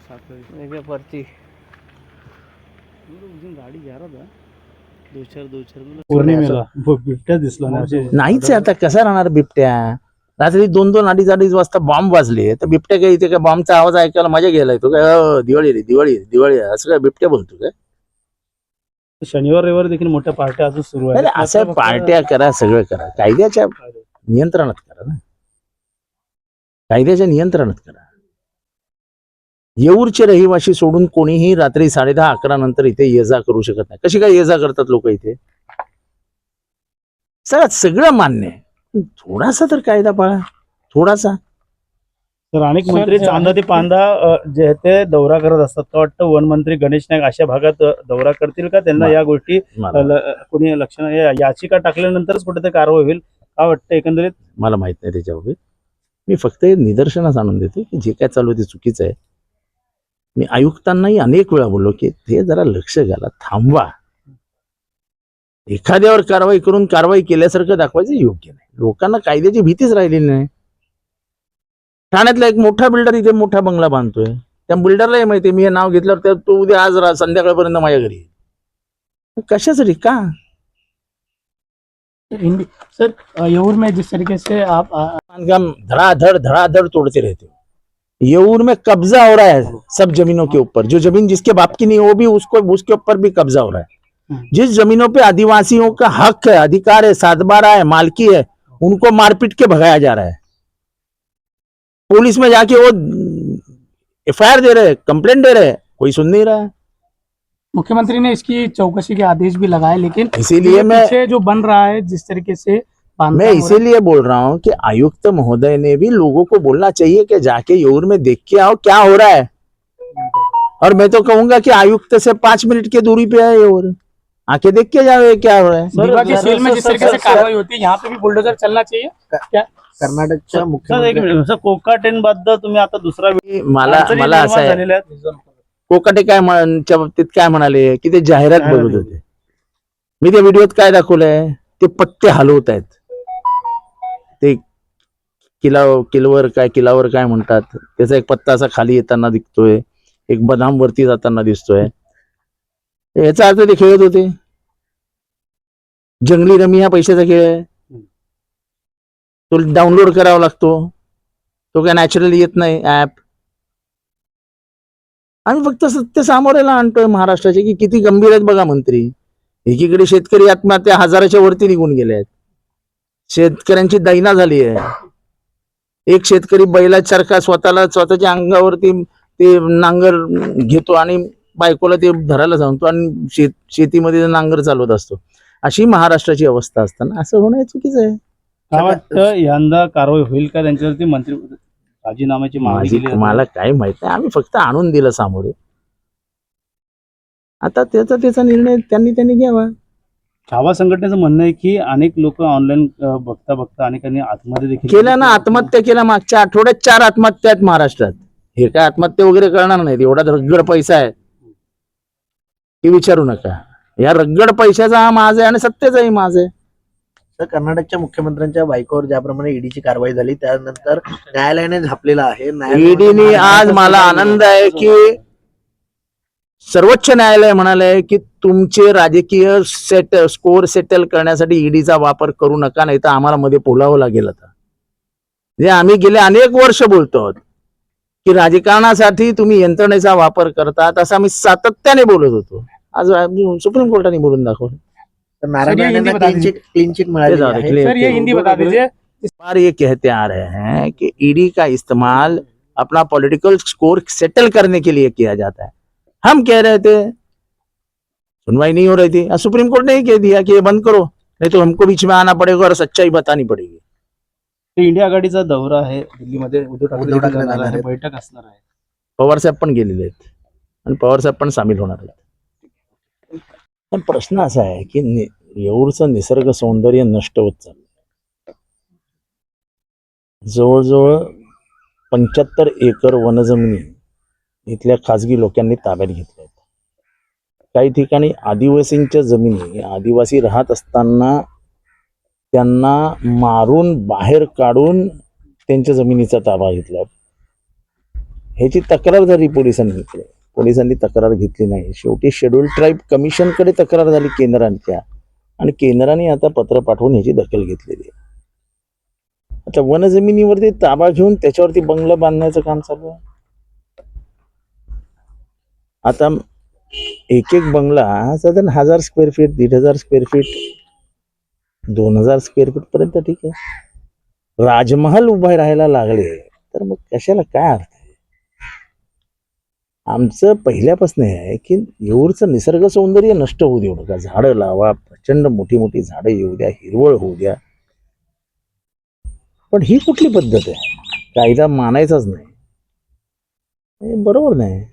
साथ में नाही का परची गाडी जा रहा था दो चार दो चार मुलं पौर्णिमेला बिबट्या दिसला ना असे नाहीच आहे आता कसा राहणार बिबट्या? रात्री दोन दोन अडीच अडीच वाजता बॉम्ब वाजले. तर बिबट्या काय इथे काय बॉम्बचा आवाज ऐकायला मजा घ्यायला येतो काय? "अ, दिवाळी रे दिवाळी रे, दिवाळी. आहे." असं काय बिबट्या बोलतो काय? शनिवार रविवार देखील मोठ्या पार्ट्या अजून सुरू नाही, असं पार्ट्या करा सगळं करा. कायद्याच्या नियंत्रणात कायद्याच्या नियंत्रणात करा. येऊरचे रहिवाशी सोडून कोणीही रात्री साडे दहा अकरा नंतर इथे ये जा करू शकत नाही. कशी काय ये जा करतात लोक इथे? सगळं सगळं मान्य आहे. थोडासा तर कायदा पाळा. थोडासा. तर अनेक मंत्री चांदा ते पांदा जे आहे ते दौरा करत असतात. तर वाटतं वन मंत्री गणेश नाईक अशा भागात दौरा करतील का? त्यांना या गोष्टी कोणी लक्ष या- याचिका टाकल्यानंतरच कुठेतरी कारवाई होईल. का वाटतं एकंदरीत? मला माहीत नाही त्याच्याबाबत मी फक्त निदर्शनास आणून देतो की जे काय चालू ते चुकीचं आहे. मी आयुक्तांनाही अनेक वेळा बोललो की ते जरा लक्ष घाला थांबवा. एखाद्यावर कारवाई करून कारवाई केल्यासारखं दाखवायचं योग्य नाही. लोकांना कायद्याची भीतीच राहिलेली नाही. ठाण्यातला एक मोठा बिल्डर इथे मोठा बंगला बांधतोय. त्या बिल्डरलाही माहिती मी हे नाव घेतल्यावर तर तो उद्या आज रा- संध्याकाळपर्यंत माझ्या घरी येईल. कशासाठी? का? हिंदी सर येऊर में जिस तरीके से आप बांधकाम धड़ाधड़ धड़ाधड़ तोड़ते रहते हो। येऊर में कब्जा हो रहा है सब जमीनों के ऊपर। जो ज़मीन जिसके बाप की नहीं वो भी उसको उसके ऊपर भी कब्जा हो रहा है। जिस जमीनों पे आदिवासियों का हक है अधिकार है सातबारा है मालकी है उनको मारपीट के भगाया जा रहा है। पुलिस में जाके वो एफआईआर दे रहे कंप्लेंट दे रहे हैं कोई सुन नहीं रहा है। मुख्यमंत्री ने इसकी चौकसी के आदेश भी लगाए लेकिन इसीलिए मैं जो बन रहा है जिस तरीके से मैं इसीलिए बोल रहा हूँ कि आयुक्त महोदय ने भी लोगों को बोलना चाहिए कि जाके योर में देख के आओ क्या हो रहा है। और मैं तो कहूँगा कि आयुक्त से पाँच मिनट की दूरी पे है योर। आके देख के जाओ क्या हो रहा है। की सील में जिस तरीके से कार्रवाई होती है यहाँ पे भी बुलडोजर चलना चाहिए। क्या? कर्नाटकच्या सर मिनिट सर कोकाटेन बद्दल तुम्ही आता दुसरा वेळ- मला मला असं आहे. झालेल्या आहेत. कोकाटे काय म्हणच्या बाबतीत काय म्हणाले? की ते जाहिरात बघत होते. मी त्या व्हिडिओत काय दाखवलंय? ते पत्ते हलवत आहेत. ते किला किलवर काय किलावर काय म्हणतात? त्याचा एक पत्ता असा खाली येताना दिसतोय एक बदाम वरती जाताना दिसतोय. याचा अर्थ ते खेळत होते. जंगली रमी हा पैशाचा खेळ आहे. तो डाउनलोड करावा लागतो. तो काय नॅचरली येत नाही ऍप आम्ही फक्त सत्य सामोरेला आणतोय महाराष्ट्राचे की किती गंभीर आहेत बघा मंत्री. एकीकडे शेतकरी आत्महत्या हजाराच्या वरती निघून गेले आहेत. शेतकऱ्यांची दैना झाली आहे. एक शेतकरी बैलासारखा स्वतःला स्वतःच्या अंगावरती ते नांगर घेतो आणि बायकोला ते धरायला सांगतो आणि शेत शेतीमध्ये नांगर चालवत असतो. अशी महाराष्ट्राची अवस्था असताना असं होणं चुकीचं आहे. काय वाटतं यंदा कारवाई होईल का त्यांच्यावरती मंत्री राजीनाम्याची मागणी माझी केली जाते? तुम्हाला काय माहीत नाही. आम्ही फक्त आणून दिलं सामोरे. आता त्याचा त्याचा निर्णय त्यांनी त्यांनी घ्यावा. छावा संघटनेचं म्हणणं आहे की अनेक लोक ऑनलाईन बघता बघता अनेकांनी आतमध्ये देखील केल्या ना आत्महत्या केल्या मागच्या आठवड्यात चार आत्महत्या आहेत महाराष्ट्रात. हे काय आत्महत्या वगैरे करणार नाहीत. एवढा रगड पैसा आहे. हे विचारू नका. या रगड पैशाचा हा माझ आहे आणि सत्तेचाही माझ आहे. तर कर्नाटकच्या मुख्यमंत्र्यांच्या बायकोवर ज्याप्रमाणे ईडीची कारवाई झाली त्यानंतर न्यायालयाने झापलेला आहे. ईडीने आज मला आनंद आहे की सर्वोच्च न्यायालय म्हणालंय की तुमचे राजकीय सेट स्कोर सेटल करण्यासाठी ईडीचा वापर करू नका नाही तर आम्हाला मध्ये पोलावं लागेल आता. जे आम्ही गेले अनेक वर्ष बोलतो आहोत की राजकारणासाठी तुम्ही यंत्रणेचा वापर करता तसं आम्ही सातत्याने बोलत होतो. आज सुप्रीम कोर्टाने बोलून दाखवलं. सर, ये हिंदी बता दीजिए बार ये कहते आ रहे हैं कि ईडी का इस्तेमाल अपना पॉलिटिकल स्कोर सेटल करने के लिए किया जाता है। हम कह रहे थे सुनवाई नहीं हो रही थी। सुप्रीम कोर्ट ने ही कह दिया कि ये बंद करो नहीं तो हमको बीच में आना पड़ेगा और सच्चाई बतानी पड़ेगी। ते इंडिया आघाडीचा दौरा आहे दिल्लीमध्ये उद्धव ठाकरे. बैठक असणार आहे. पवार साहेब पण गेलेले आहेत. आणि पवार साहेब पण सामील होणार आहेत. पण प्रश्न असा आहे की नि- येऊरचं निसर्ग सौंदर्य नष्ट होत चाललं जवळजवळ पंच्याहत्तर एकर वनजमिनी इथल्या खाजगी लोकांनी ताब्यात घेतल्या आहेत. काही ठिकाणी आदिवासींच्या जमिनी आदिवासी राहत असताना त्यांना मारून बाहेर काढून त्यांच्या जमिनीचा ताबा घेतला. ह्याची तक्रार झाली घेतली पोलिसांनी तक्रार घेतली नाही. शेवटी शेड्यूल ट्राईब कमिशनकडे तक्रार झाली केंद्रांच्या. आणि केंद्राने आता पत्र पाठवून ह्याची दखल घेतलेली आहे. आता वनजमिनीवरती ताबा घेऊन त्याच्यावरती बंगला बांधण्याचं काम चालू आहे. आता एक एक बंगला साधारण हजार स्क्वेअर फीट दीड हजार स्क्वेअर फीट दोन हजार स्क्वेअर फीट पर्यंत ठीक आहे. राजमहल उभे राहायला लागले. तर मग कशाला काय अर्थ? आमचं पहिल्यापासून हे आहे की येऊरचं निसर्ग सौंदर्य नष्ट होऊ देऊ नका. झाडं लावा प्रचंड मोठी मोठी झाडं येऊ द्या हिरवळ होऊ द्या. पण ही कुठली पद्धत आहे? कायदा मानायचाच नाही. बरोबर नाही.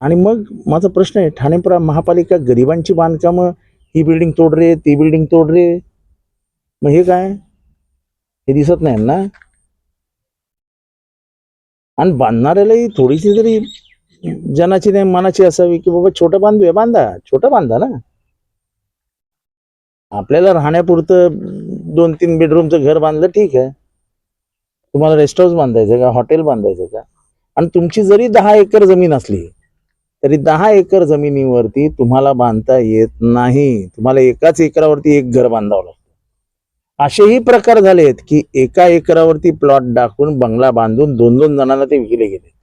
आणि मग माझा प्रश्न आहे ठाणे प्रा- महापालिका गरिबांची बांधकामं ही बिल्डिंग तोड रे ती बिल्डिंग तोड रे. मग हे काय? हे दिसत नाही ना? आणि बांधणाऱ्यालाही थोडीशी तरी जनाची नाही मनाची असावी की बाबा छोटं बांधूया बांधा. छोटं बांधा ना. आपल्याला राहण्यापुरतं दोन तीन बेडरूमचं घर बांधलं ठीक आहे. तुम्हाला रेस्ट हाऊस बांधायचं का? हॉटेल बांधायचं का? आणि तुमची जरी दहा एकर जमीन असली तरी दहा एकर जमिनीवरती तुम्हाला बांधता येत नाही. तुम्हाला एकाच एकरावरती एक घर बांधावं लागतं. असेही प्रकार झालेत की एका एकरावरती प्लॉट टाकून बंगला बांधून दोन दोन जणांना ते विकले गेले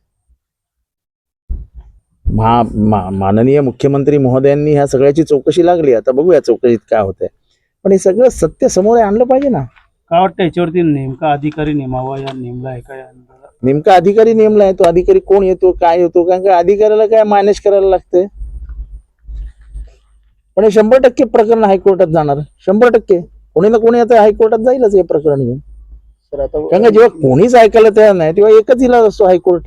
महा मा- माननीय मुख्यमंत्री महोदयांनी ह्या सगळ्याची चौकशी लागली. आता बघूया चौकशीत काय होतंय. पण हे सगळं सत्य समोर आणलं पाहिजे ना. काय वाटतं याच्यावरती नेमका अधिकारी नेमावा या नेमला आहे का नेमका अधिकारी नेमला आहे. तो अधिकारी कोण येतो काय येतो? कारण का अधिकाऱ्याला काय मॅनेज करायला लागते पण हे शंभर टक्के प्रकरण हायकोर्टात जाणार. शंभर टक्के. कोणी ना कोणी आता हायकोर्टात जाईलच हे प्रकरण घेऊन सर आता कारण का जेव्हा कोणीच ऐकायला तयार नाही तेव्हा एकच इलाज असतो हायकोर्ट.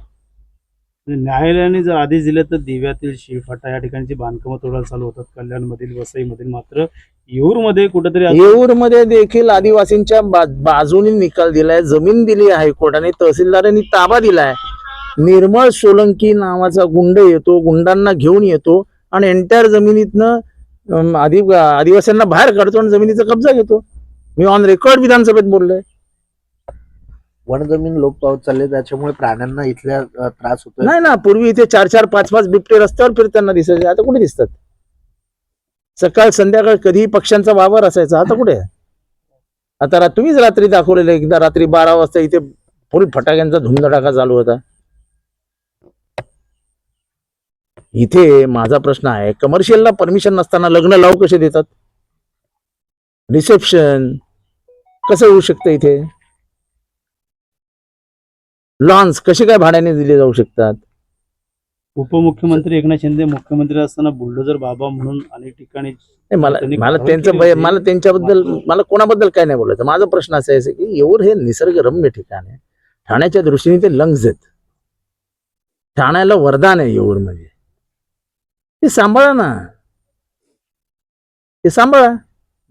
न्यायालयाने जर आदेश दिले तर दिव्यातील शिवफाटा या ठिकाणची बांधकामं तोडायला चालू होतात. कल्याणमधील वसईमधील मात्र येऊरमध्ये कुठेतरी आता- येऊरमध्ये देखील आदिवासींच्या बाजूने निकाल दिलाय जमीन दिली आहे हायकोर्टाने तहसीलदारांनी ताबा दिलाय. निर्मळ सोलंकी नावाचा गुंड येतो गुंडांना घेऊन येतो आणि एंटायर जमिनीतनं आदि आदिवासींना बाहेर काढतो आणि जमिनीचा कब्जा घेतो. मी ऑन रेकॉर्ड विधानसभेत बोललोय. वनजमीन लोप पावत चालले त्याच्यामुळे प्राण्यांना इथल्या त्रास होतोय? नाही ना पूर्वी इथे चार चार पाच पाच बिबटे रस्त्यावर फिरताना दिसायचे. आता कुठे दिसतात? सकाळ संध्याकाळ कधीही पक्ष्यांचा वावर असायचा. आता कुठे? आता तुम्हीच रात्री दाखवलेलं एकदा रात्री बारा वाजता इथे फुल फटाक्यांचा धुमधडाका चालू होता. इथे माझा प्रश्न आहे कमर्शियलला परमिशन नसताना लग्न लावू कसे देतात? रिसेप्शन कसं होऊ शकतं इथे? लॉन्स कसे काय भाड्याने दिले जाऊ शकतात? उपमुख्यमंत्री एकनाथ शिंदे मुख्यमंत्री असताना बुलडोजर बाबा म्हणून अनेक ठिकाणी नाही, मला मला त्यांचं. मला त्यांच्याबद्दल मला कोणाबद्दल काय नाही बोलायचं. माझा प्रश्न असा आहे की येऊर हे निसर्गरम्य ठिकाण आहे. ठाण्याच्या दृष्टीने ते लंग्स आहेत. ठाण्याला वरदान आहे येऊर म्हणजे. ते सांभाळा ना. ते सांभाळा.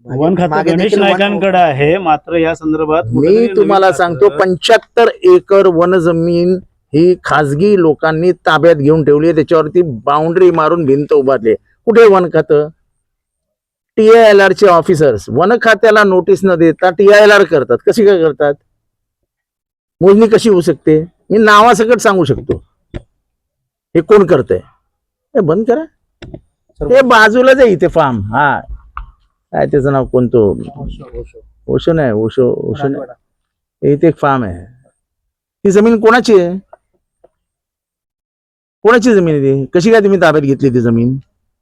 वन खातं मागे गणेश देखील वन- नायकांकडे आहे मात्र या संदर्भात मी तुम्हाला सांगतो पंच्याहत्तर एकर वनजमीन ही खाजगी लोकांनी ताब्यात घेऊन ठेवली आहे. त्याच्यावरती बाउंड्री मारून भिंत उभारली आहे. कुठे वन खातं? टीआयएल आर चे ऑफिसर्स वन खात्याला नोटीस न देता टीआयएल आर करतात. कशी काय करतात? मोजणी कशी होऊ शकते? मी नावासकट सांगू शकतो. हे कोण करतंय? हे बंद करा. हे बाजूलाच आहे इथे फार्म हा. काय त्याचं नाव कोणतो? ओशो नाही ओशो ओशो नाही. इथे एक फार्म आहे. ती जमीन कोणाची आहे? कोणाची जमीन आहे ती? कशी काय तुम्ही ताब्यात घेतली ती जमीन?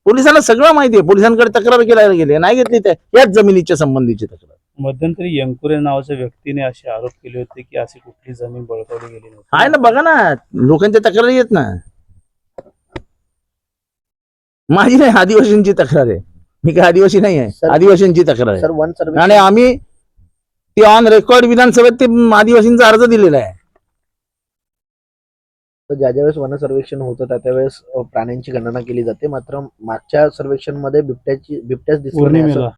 पोलिसांना सगळं माहिती आहे. पोलिसांकडे तक्रार केल्याला गेली नाही घेतली त्या याच जमिनीच्या संबंधीची तक्रार. मध्यंतरी यंकुरे नावाच्या व्यक्तीने असे आरोप केले होते की अशी कुठली जमीन बळकावली गेली नव्हती. आहे ना बघा ना. लोकांच्या तक्रारी येत ना. माझी नाही आदिवासींची तक्रार आहे. मी काय आदिवासी नाही आहे. आदिवासींची तक्रार आहे. सर वन आणि आम्ही ते ऑन रेकॉर्ड विधानसभेत ते आदिवासींचा अर्ज दिलेला आहे. ज्या ज्यावेळेस वन सर्वेक्षण होतं त्या त्यावेळेस अ, प्राण्यांची गणना केली जाते. मात्र मागच्या सर्वेक्षणमध्ये बिबट्याची बिबट्याच दिसली नाही असं पौर्णिमेला